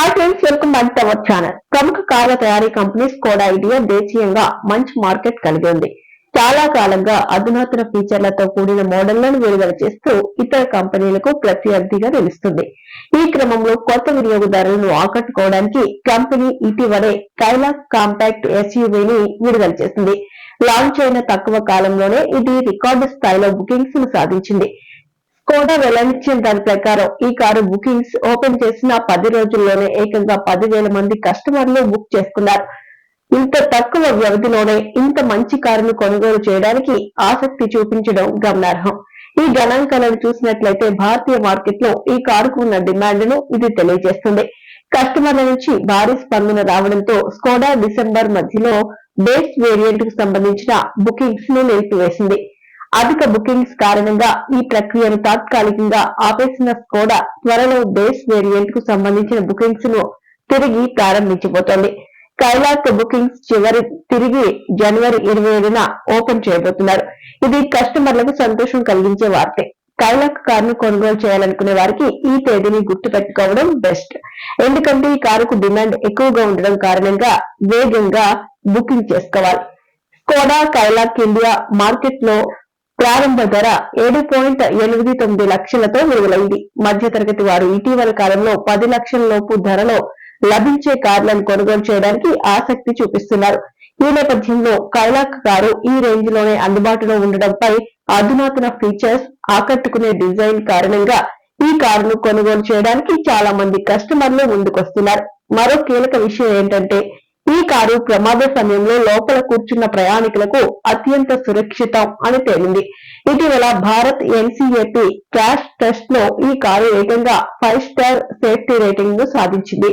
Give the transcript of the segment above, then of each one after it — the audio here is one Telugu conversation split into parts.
Hi friends welcome back to our channel ప్రముఖ కార్ల తయారీ కంపెనీ స్కోడా ఐడియా దేశీయంగా మంచి మార్కెట్ కలిగి ఉంది చాలా కాలంగా అధునాతన ఫీచర్లతో కూడిన మోడళ్ళను విడుదల చేస్తూ ఇతర కంపెనీలకు ప్రత్యర్థిగా నిలుస్తుంది. ఈ క్రమంలో కొత్త వినియోగదారులను ఆకట్టుకోవడానికి కంపెనీ ఇటీవలే కైలాస్ కాంపాక్ట్ ఎస్యూవీని విడుదల చేసింది. లాంచ్ అయిన తక్కువ కాలంలోనే ఇది రికార్డు స్థాయిలో బుకింగ్స్ను సాధించింది. స్కోడా వెల్లడించిన దాని ప్రకారం ఈ కారు బుకింగ్స్ ఓపెన్ చేసిన పది రోజుల్లోనే ఏకంగా పదివేల మంది కస్టమర్లు బుక్ చేసుకున్నారు. ఇంత తక్కువ వ్యవధిలోనే ఇంత మంచి కారును కొనుగోలు చేయడానికి ఆసక్తి చూపించడం గమనార్హం. ఈ గణాంకాలను చూసినట్లయితే భారతీయ మార్కెట్లో ఈ కారుకు ఉన్న డిమాండ్ను ఇది తెలియజేస్తుంది. కస్టమర్ల నుంచి భారీ స్పందన రావడంతో స్కోడా డిసెంబర్ మధ్యలో బేస్ వేరియంట్కు సంబంధించిన బుకింగ్స్ను నిలిపివేసింది. అధిక బుకింగ్స్ కారణంగా ఈ ప్రక్రియను తాత్కాలికంగా ఆపేసిన స్కోడా త్వరలో బేస్ వేరియంట్కు సంబంధించిన బుకింగ్స్ను తిరిగి ప్రారంభించబోతోంది. కైలాస్ బుకింగ్స్ చివరి తిరిగి జనవరి ఇరవై ఏడున ఓపెన్ చేయబోతున్నారు. ఇది కస్టమర్లకు సంతోషం కలిగించే వార్తే. కైలాక్ కారును కొనుగోలు చేయాలనుకునే వారికి ఈ తేదీని గుర్తు పెట్టుకోవడం బెస్ట్ ఎందుకంటే ఈ కారుకు డిమాండ్ ఎక్కువగా ఉండడం కారణంగా వేగంగా బుకింగ్ చేసుకోవాలి. స్కోడా కైలాక్ ఇండియా మార్కెట్లో ప్రారంభ ధర ఏడు పాయింట్ ఎనిమిది తొమ్మిది లక్షలతో విడుదలైంది. మధ్యతరగతి వారు ఇటీవల కాలంలో పది లక్షల లోపు ధరలో లభించే కార్లను కొనుగోలు చేయడానికి ఆసక్తి చూపిస్తున్నారు. ఈ నేపథ్యంలో కైలాక్ కారు ఈ రేంజ్లోనే అందుబాటులో ఉండడంపై అధునాతన ఫీచర్స్ ఆకట్టుకునే డిజైన్ కారణంగా ఈ కారును కొనుగోలు చేయడానికి చాలా మంది కస్టమర్లు ముందుకొస్తున్నారు. మరో కీలక విషయం ఏంటంటే కారు ప్రమాద సమయంలో లోపల కూర్చున్న ప్రయాణికులకు అత్యంత సురక్షితం అని తేలింది. ఇటీవల భారత్ ఎన్సీఏపీ క్రాష్ టెస్ట్లో ఈ కారు ఏకంగా ఫైవ్ స్టార్ సేఫ్టీ రేటింగ్ను సాధించింది.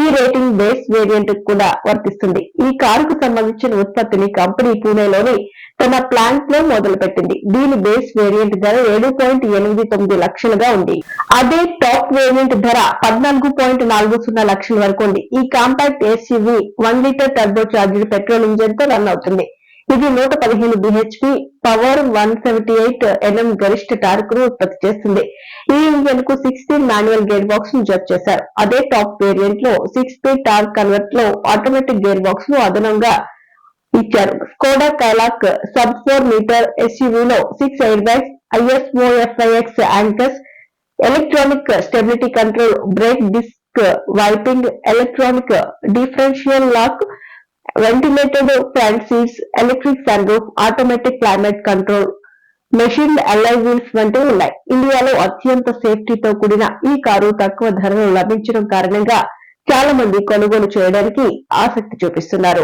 ఈ రేటింగ్ బేస్ వేరియంట్ కూడా వర్తిస్తుంది. ఈ కారుకు సంబంధించిన ఉత్పత్తిని కంపెనీ పూణేలోని తన ప్లాంట్లో మొదలుపెట్టింది. దీని బేస్ వేరియంట్ ధర ఏడు పాయింట్ ఎనిమిది తొమ్మిది లక్షలుగా ఉంది. అదే టాప్ వేరియంట్ ధర పద్నాలుగు పాయింట్ నాలుగు సున్నా లక్షల వరకు ఉంది. ఈ compact SUV one litre turbo charged petrol ఇంజన్తో run అవుతుంది. ఇది నూట పదిహేను BHP power one seventy eight NM గరిష్ట టార్క్ను ఉత్పత్తి చేస్తుంది. ఈ ఇంజన్కు సిక్స్ మాన్యువల్ గేర్ బాక్స్ను జప్ చేశారు. అదే టాప్ వేరియంట్లో సిక్స్ స్పీడ్ టార్క్ కన్వర్ట్లో ఆటోమేటిక్ గేర్ బాక్స్ను అదనంగా ఇచ్చారు. Skoda Kylaq sub four metre ఎస్యూవీలో six air bags ISOFIX anchors electronic stability control brake disc wiping electronic differential lock ventilated front seats electric sun roof automatic climate control machine alloy wheels వంటివి ఉన్నాయి. ఇండియాలో అత్యంత సేఫ్టీతో కూడిన ఈ కారు తక్కువ ధరలో లభించడం కారణంగా చాలా మంది కొనుగోలు చేయడానికి ఆసక్తి చూపిస్తున్నారు.